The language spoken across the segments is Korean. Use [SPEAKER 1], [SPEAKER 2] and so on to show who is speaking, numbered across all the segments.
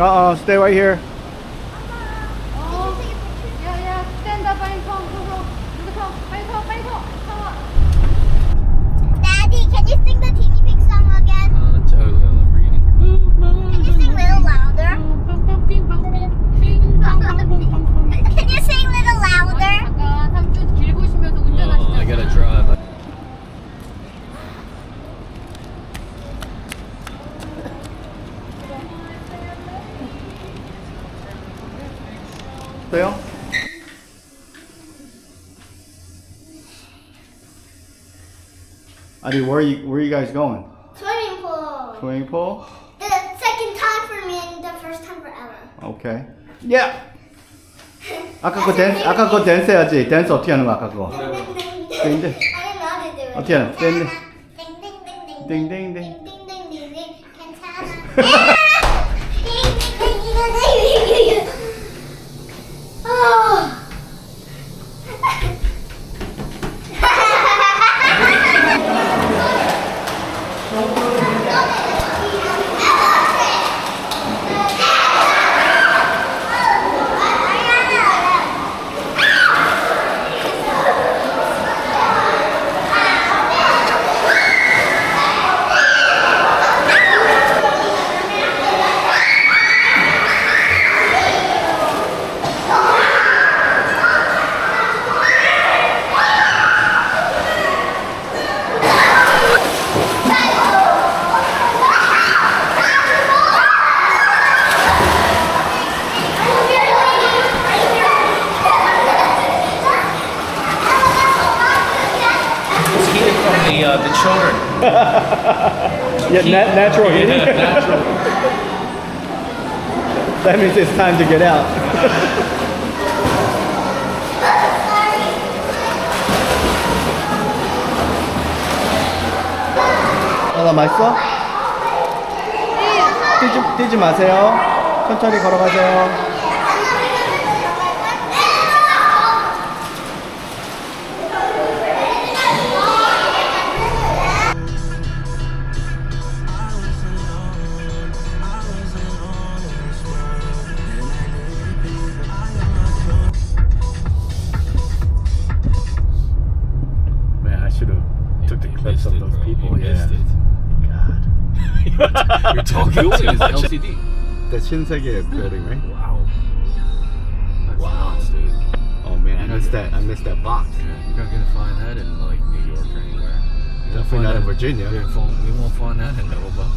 [SPEAKER 1] Uh-uh, stay right here. Stay Adi, where are you where are you guys going?
[SPEAKER 2] Swimming pool.
[SPEAKER 1] Swimming pool?
[SPEAKER 2] The second time for me and the first time for Ella.
[SPEAKER 1] Okay. Yeah. 아까 그 댄스 아까 그 댄스 해야지. 댄스 어떻게 하는 거야 아까 그거? 땡땡.
[SPEAKER 2] It.
[SPEAKER 1] 어떻게 하는? 땡땡.
[SPEAKER 2] 땡땡땡땡.
[SPEAKER 1] 땡땡땡.
[SPEAKER 2] 땡땡땡땡. 괜찮아.
[SPEAKER 1] Yeah, nat- natural heating. that means it's time to get out. 아, 맛있어? 뛰지, 뛰지 마세요. 천천히 걸어가세요. God.
[SPEAKER 3] You're talking to his LCD.
[SPEAKER 1] That's Shinsegae building, right?
[SPEAKER 3] Wow. That's wow, nuts, dude.
[SPEAKER 1] Oh man, I missed that. I missed that box.
[SPEAKER 3] You're not gonna find that in like New York or anywhere. You
[SPEAKER 1] Definitely not in Virginia.
[SPEAKER 3] You won't, you won't find that in Nova.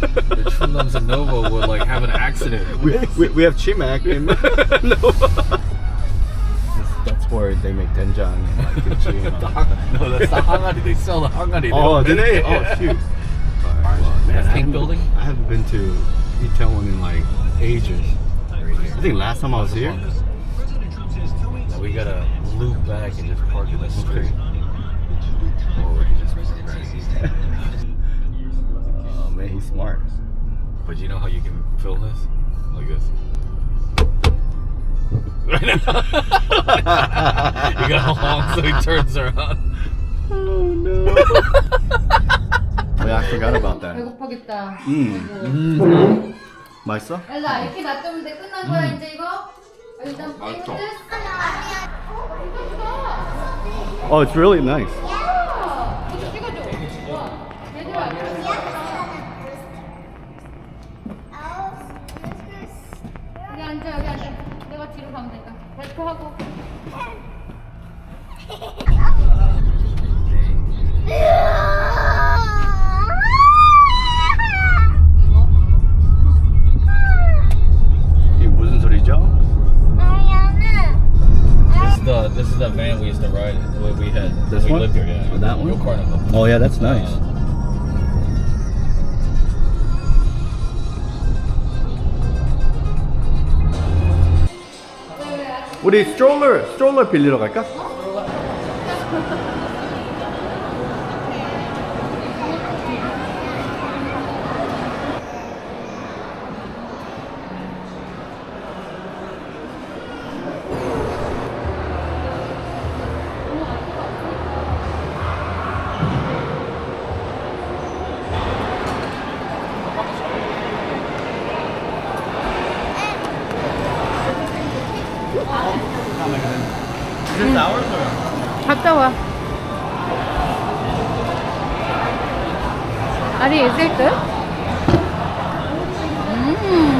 [SPEAKER 3] the Chundams in Nova would like have an accident.
[SPEAKER 1] We, we, we have Chimac in Nova. That's where they make doenjang and like kimchi and all that.
[SPEAKER 3] no, that's the hangari. They sell the hangari.
[SPEAKER 1] Oh,
[SPEAKER 3] don't
[SPEAKER 1] did they? Oh shoot.
[SPEAKER 3] Well,
[SPEAKER 1] Man,
[SPEAKER 3] that
[SPEAKER 1] I
[SPEAKER 3] pink
[SPEAKER 1] haven't-
[SPEAKER 3] building.
[SPEAKER 1] I haven't been to Itaewon in like ages. I think last time I was here.
[SPEAKER 3] Now we gotta loop back and just park in the street. Or we can just park right here.
[SPEAKER 1] Oh man, he's smart.
[SPEAKER 3] But you know how you can film this? Like this. you gotta honk so he turns around.
[SPEAKER 1] Oh no. oh yeah, I forgot about that.
[SPEAKER 4] 배고파겠다.
[SPEAKER 1] 음. 맛있어?
[SPEAKER 4] 엘라, 이렇게 놔두면 돼. 끝난 거야, 이제 이거? 일단
[SPEAKER 3] 맛있어.
[SPEAKER 4] 이거 찍어.
[SPEAKER 1] Oh, it's really nice. 우리 스트롤러 스트롤러 빌리러 갈까? 응.
[SPEAKER 4] 갔다 와. 아니 있을까? 음.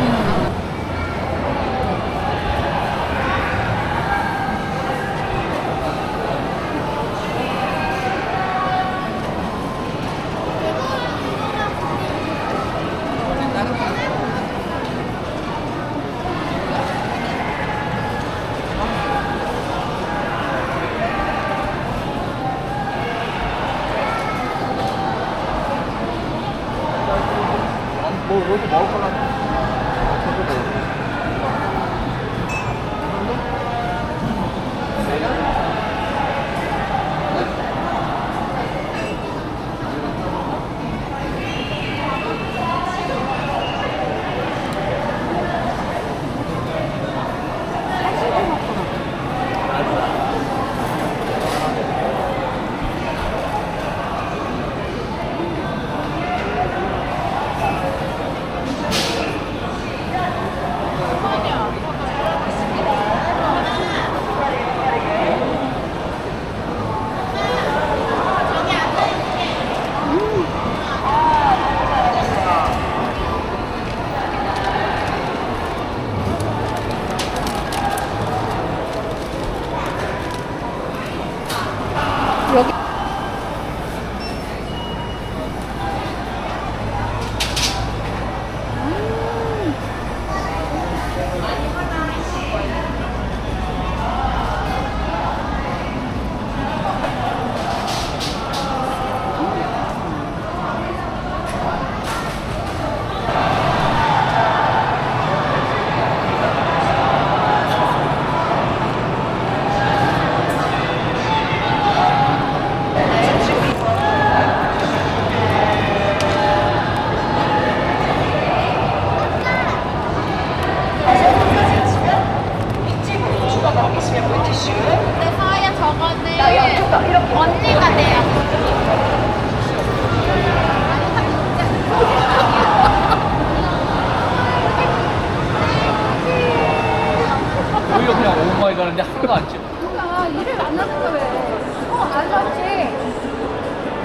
[SPEAKER 1] 뭐, 뭐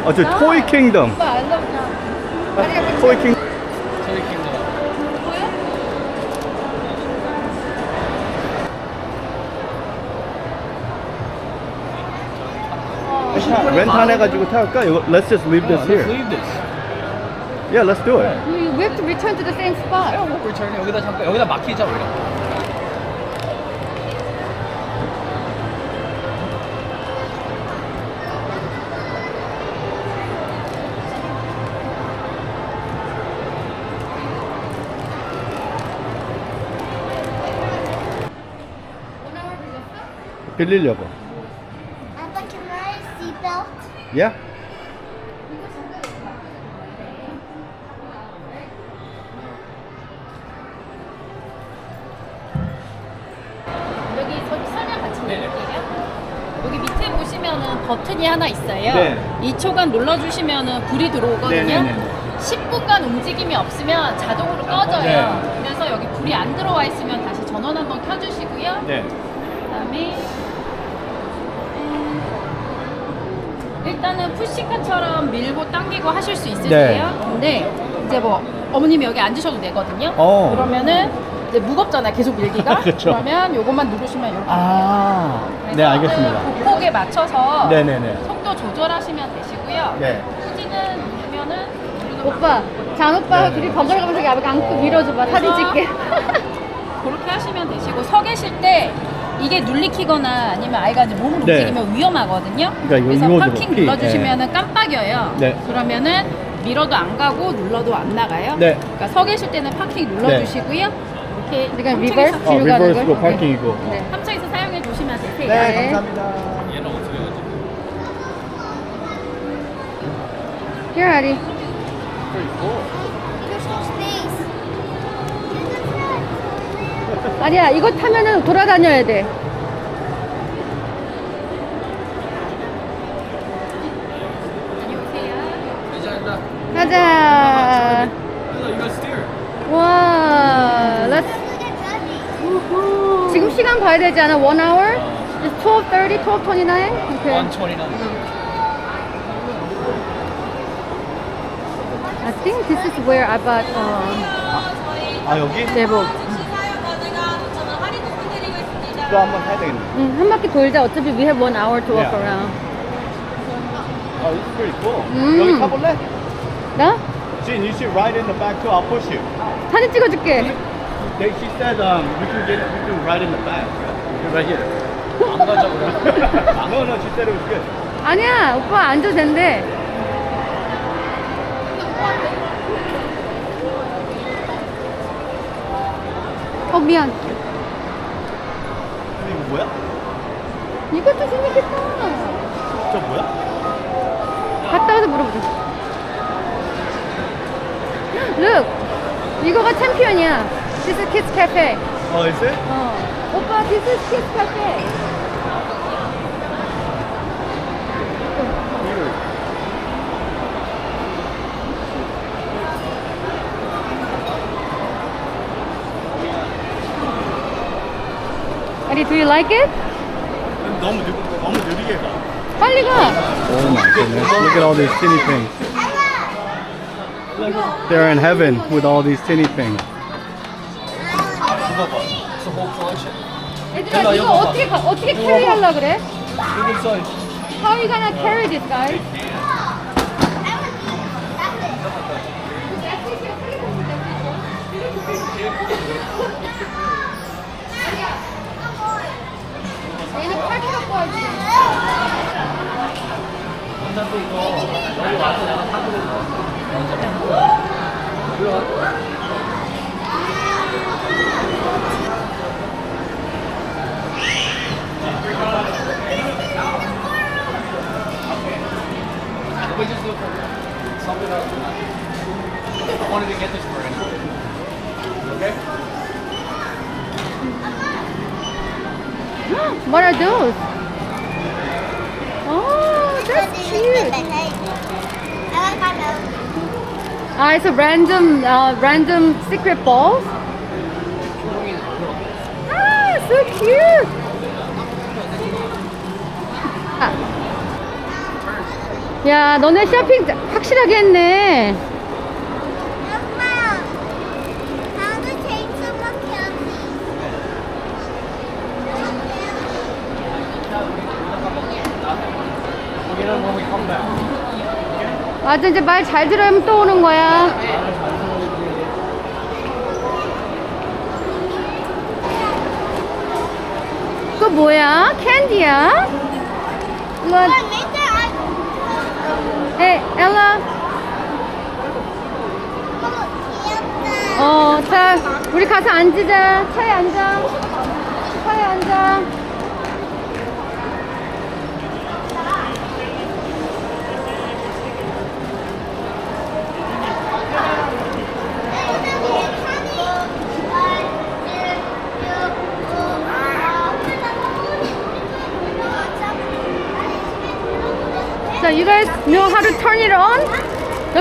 [SPEAKER 3] 어,
[SPEAKER 1] 저 토이 킹덤.
[SPEAKER 4] 오빠 안. 아니가
[SPEAKER 1] 토이 킹.
[SPEAKER 3] 저희 킹덤.
[SPEAKER 4] 뭐야?
[SPEAKER 1] 렌탈 해가지고 탈까? 이거 let's just leave this
[SPEAKER 3] Let's
[SPEAKER 1] here.
[SPEAKER 3] leave this.
[SPEAKER 1] Yeah, let's do it.
[SPEAKER 4] We have to return to the same spot.
[SPEAKER 3] 어, 우리 저희 여기다 잠깐 여기다 막히자 우리가.
[SPEAKER 1] 빌리려고.
[SPEAKER 2] Abba, can I seatbelt?
[SPEAKER 1] Yeah?
[SPEAKER 5] 여기 저기 설명 같이. 드릴게요. 여기 밑에 보시면은 버튼이 하나 있어요.
[SPEAKER 1] 네.
[SPEAKER 5] 2초간 눌러주시면은 불이 들어오거든요.
[SPEAKER 1] 네 네 네.
[SPEAKER 5] 10분간 움직임이 없으면 자동으로 꺼져요.
[SPEAKER 1] 네.
[SPEAKER 5] 그래서 여기 불이 안 들어와 있으면 다시 전원 한번 켜주시고요.
[SPEAKER 1] 네.
[SPEAKER 5] 그다음에 음, 일단은 푸시카처럼 밀고 당기고 하실 수 있으세요. 근데 이제 뭐 어머님이 여기 앉으셔도 되거든요.
[SPEAKER 1] 어.
[SPEAKER 5] 그러면은 이제 무겁잖아요. 계속 밀기가.
[SPEAKER 1] 그쵸.
[SPEAKER 5] 그러면 요것만 누르시면 이렇게.
[SPEAKER 1] 아.
[SPEAKER 5] 그래서
[SPEAKER 1] 네, 알겠습니다.
[SPEAKER 5] 그 곡폭에 맞춰서
[SPEAKER 1] 네네네.
[SPEAKER 5] 속도 조절하시면 되시고요.
[SPEAKER 1] 네.
[SPEAKER 5] 후진은 누르면은 누르는
[SPEAKER 4] 오빠, 장 오빠가
[SPEAKER 1] 네네.
[SPEAKER 4] 둘이 번갈아 가면서 여기 안고 밀어줘봐. 사진 찍게.
[SPEAKER 5] 그렇게 하시면 되시고 서 계실 때 이게 눌리키거나 아니면 아이가 이제 몸을
[SPEAKER 1] 네.
[SPEAKER 5] 움직이면 위험하거든요.
[SPEAKER 1] 그러니까 이거
[SPEAKER 5] 그래서
[SPEAKER 1] 이거로
[SPEAKER 5] 파킹
[SPEAKER 1] 피,
[SPEAKER 5] 눌러주시면 은 깜빡여요.
[SPEAKER 1] 네.
[SPEAKER 5] 그러면은 밀어도 안 가고 눌러도 안 나가요.
[SPEAKER 1] 네.
[SPEAKER 5] 그러니까 서 계실 때는 파킹 눌러주시고요. 이렇게
[SPEAKER 4] 그러니까
[SPEAKER 5] 함정에서-
[SPEAKER 4] 리버스
[SPEAKER 1] 어,
[SPEAKER 4] 뒤로 가는
[SPEAKER 1] 리버스고
[SPEAKER 4] 거.
[SPEAKER 1] 파킹이고.
[SPEAKER 4] 네.
[SPEAKER 5] 함정에서 사용해 주시면 되세요.
[SPEAKER 4] 네.
[SPEAKER 1] 감사합니다.
[SPEAKER 3] 얘는 어떻게 하지?
[SPEAKER 4] Here, Addie.
[SPEAKER 2] There's
[SPEAKER 4] 아니야, 이거 타면은 돌아다녀야 돼. 가자. 와,
[SPEAKER 2] Daddy.
[SPEAKER 4] 지금 시간 봐야 되지 않아? One hour? It's 12 1230, 1229? Okay.
[SPEAKER 3] 129.
[SPEAKER 4] I think this is where I bought uh,
[SPEAKER 1] 아 여기?
[SPEAKER 4] 내복.
[SPEAKER 1] 또한번 타야 되겠네.
[SPEAKER 4] 응, 한 바퀴 돌자. 어차피 we have one hour to walk
[SPEAKER 1] Yeah.
[SPEAKER 4] around.
[SPEAKER 1] Oh, this is pretty cool.
[SPEAKER 4] 음.
[SPEAKER 1] 여기 타볼래?
[SPEAKER 4] 나?
[SPEAKER 1] Jin, you should ride in the back too. I'll push you.
[SPEAKER 4] 사진 찍어줄게.
[SPEAKER 1] They, she said um, we can get we can ride in the back. Right here.
[SPEAKER 3] 안 가자 그래.
[SPEAKER 1] no, no, she said it was good.
[SPEAKER 4] 아니야, 오빠 앉아도 된대. 어, 미안.
[SPEAKER 1] 근데 이거 뭐야?
[SPEAKER 4] 이것도 재밌겠다.
[SPEAKER 1] 저 뭐야?
[SPEAKER 4] 갔다 와서 물어보자. Look! 이거가 챔피언이야. This is Kids Cafe.
[SPEAKER 1] Oh, is it?
[SPEAKER 4] 어. 오빠, this is Kids Cafe. 아리, do you like it?
[SPEAKER 1] 너무 느, 너무 느리게 가.
[SPEAKER 4] 빨리 가.
[SPEAKER 1] Oh my goodness! Look at all these teeny things. They're in heaven with all these teeny things.
[SPEAKER 3] 이거 봐. It's a whole collection.
[SPEAKER 4] 얘들아,
[SPEAKER 3] 일로 와,
[SPEAKER 4] 이거
[SPEAKER 3] 이거 봐.
[SPEAKER 4] 어떻게, 가- 어떻게 캐리 하려 그래?
[SPEAKER 3] Look inside.
[SPEAKER 4] How are you gonna carry this, guys?
[SPEAKER 3] We just look for something else. I wanted to get this for him. Okay?
[SPEAKER 4] What are those? Oh, that's cute. Ah, it's a random, uh, random secret balls. Ah, so cute. 아. 야, 너네 쇼핑 확실하게 했네.
[SPEAKER 2] 엄마, 나도 제일 수밖에 없니?
[SPEAKER 3] We'll get him when we come back.
[SPEAKER 4] 맞아, 이제 말 잘 들으면 또 오는 거야. 그거 뭐야? 캔디야? 일로 와. 에, 엘라. 어, 자, 우리 가서 앉으자. 차에 앉아. 차에 앉아.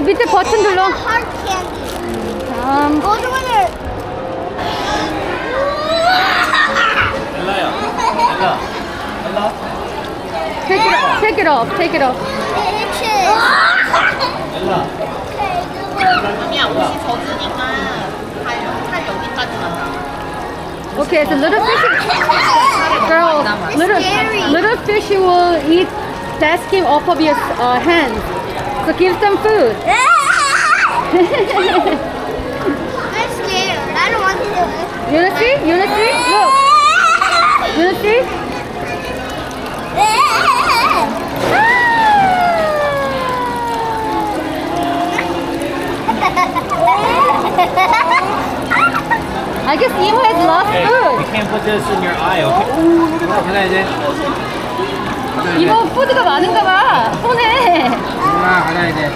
[SPEAKER 4] 밑에 버튼 눌러.
[SPEAKER 2] Hard candy.
[SPEAKER 4] 다음.
[SPEAKER 2] Older one are.
[SPEAKER 3] 엘라야. 엘라. 엘라.
[SPEAKER 4] Take it off. Take it off. Take it off.
[SPEAKER 3] 엘라.
[SPEAKER 6] 아니야 옷이 젖으니까 팔, 팔 여기까지만 나.
[SPEAKER 4] Okay, it's a little fishy. Girl, little, little fishy will eat that skin off of your uh, hands. So give them food.
[SPEAKER 2] I'm scared. I don't want to do it.
[SPEAKER 4] You wanna see? You wanna see? Look. You wanna see? I guess Emo has lost
[SPEAKER 3] Okay. You
[SPEAKER 4] food.
[SPEAKER 3] can't put this in your eye, okay? 하나 이제.
[SPEAKER 4] 이모 푸드가 많은가 봐. 손에.
[SPEAKER 3] 하나 하나 이제.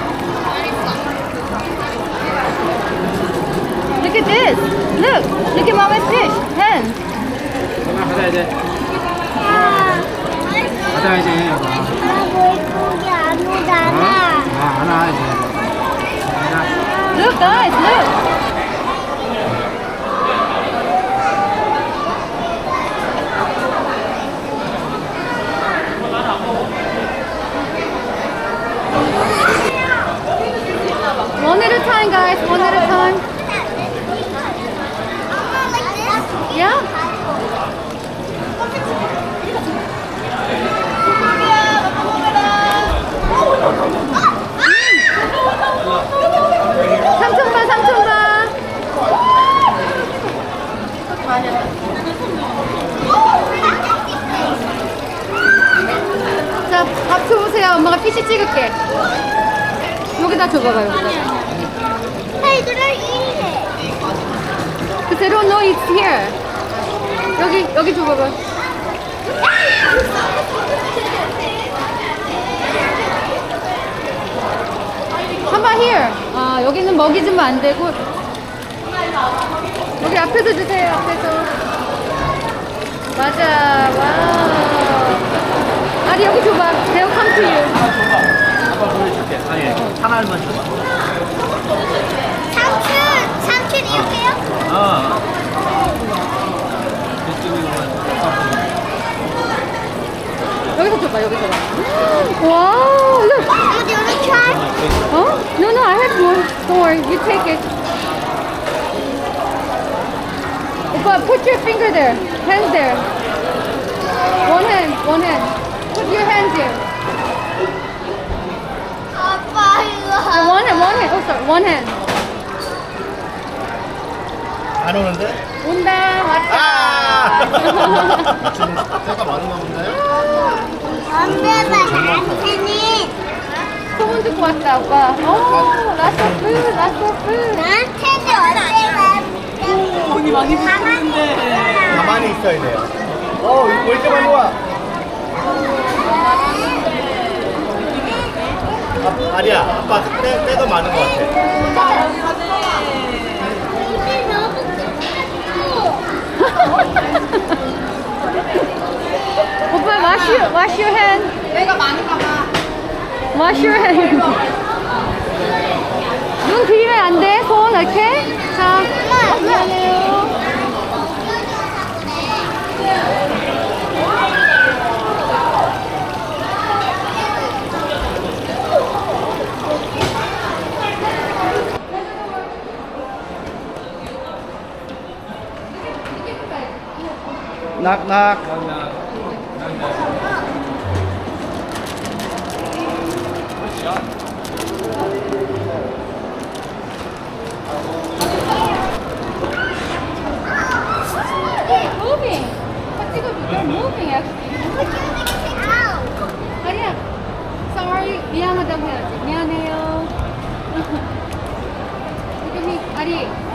[SPEAKER 4] Look at this. Look. Look at mama's fish. Hands.
[SPEAKER 3] 하나 하나 이제. 하 자, 밥 줘보세요.
[SPEAKER 4] 엄마가 피시 찍을게. 여기다 줘봐봐, 여기다.
[SPEAKER 2] Hey, they're not eating it.
[SPEAKER 4] Because they don't know it's here. 여기, 여기 줘봐봐. 한번 here. 아, 여기는 먹이 주면 안 되고, 여기 앞에서 주세요, 앞에서. 맞아, 와. 아니, 여기 줘봐. They'll come to you.
[SPEAKER 3] 한번 보여줄게. 아니, 하나만 줘봐.
[SPEAKER 2] 삼촌, 삼촌 이렇게요?
[SPEAKER 3] 아.
[SPEAKER 4] 줘봐. 와우, look.
[SPEAKER 2] Oh?
[SPEAKER 4] Oh? No, no, I have more. Don't worry, you take it. Opa, put your finger there. Hands there. One hand, one hand. Put your hands here.
[SPEAKER 2] 아빠
[SPEAKER 4] Uh,
[SPEAKER 2] 이거.
[SPEAKER 4] one hand, one hand. Oh, sorry, one hand.
[SPEAKER 3] 안 오는데?
[SPEAKER 4] 온다, 왔다.
[SPEAKER 1] 때가 많은가 본데?
[SPEAKER 2] 엄마가 나한테는
[SPEAKER 4] 소문 듣고 왔다, 오빠. Oh, lots of food, lots of food.
[SPEAKER 2] 나한테는 언제가
[SPEAKER 6] 돈이 많이 붙었는데.
[SPEAKER 1] 가만히 있어야 돼요. 어, 이렇게 많이 와? 아, 아리야, 아빠 때, 때가 많은 것 같아.
[SPEAKER 4] 오빠, wash your, wash your hand.
[SPEAKER 6] 내가 많은가 봐.
[SPEAKER 4] Wash your hand. 눈 들이면 안 돼, 손, 이렇게. 자, 미안해요.
[SPEAKER 1] 낙
[SPEAKER 4] 오빠 찍어줘. They're moving actually. 아리야. Sorry. 미안하다고 해야지. 미안해요. 지금이 아리.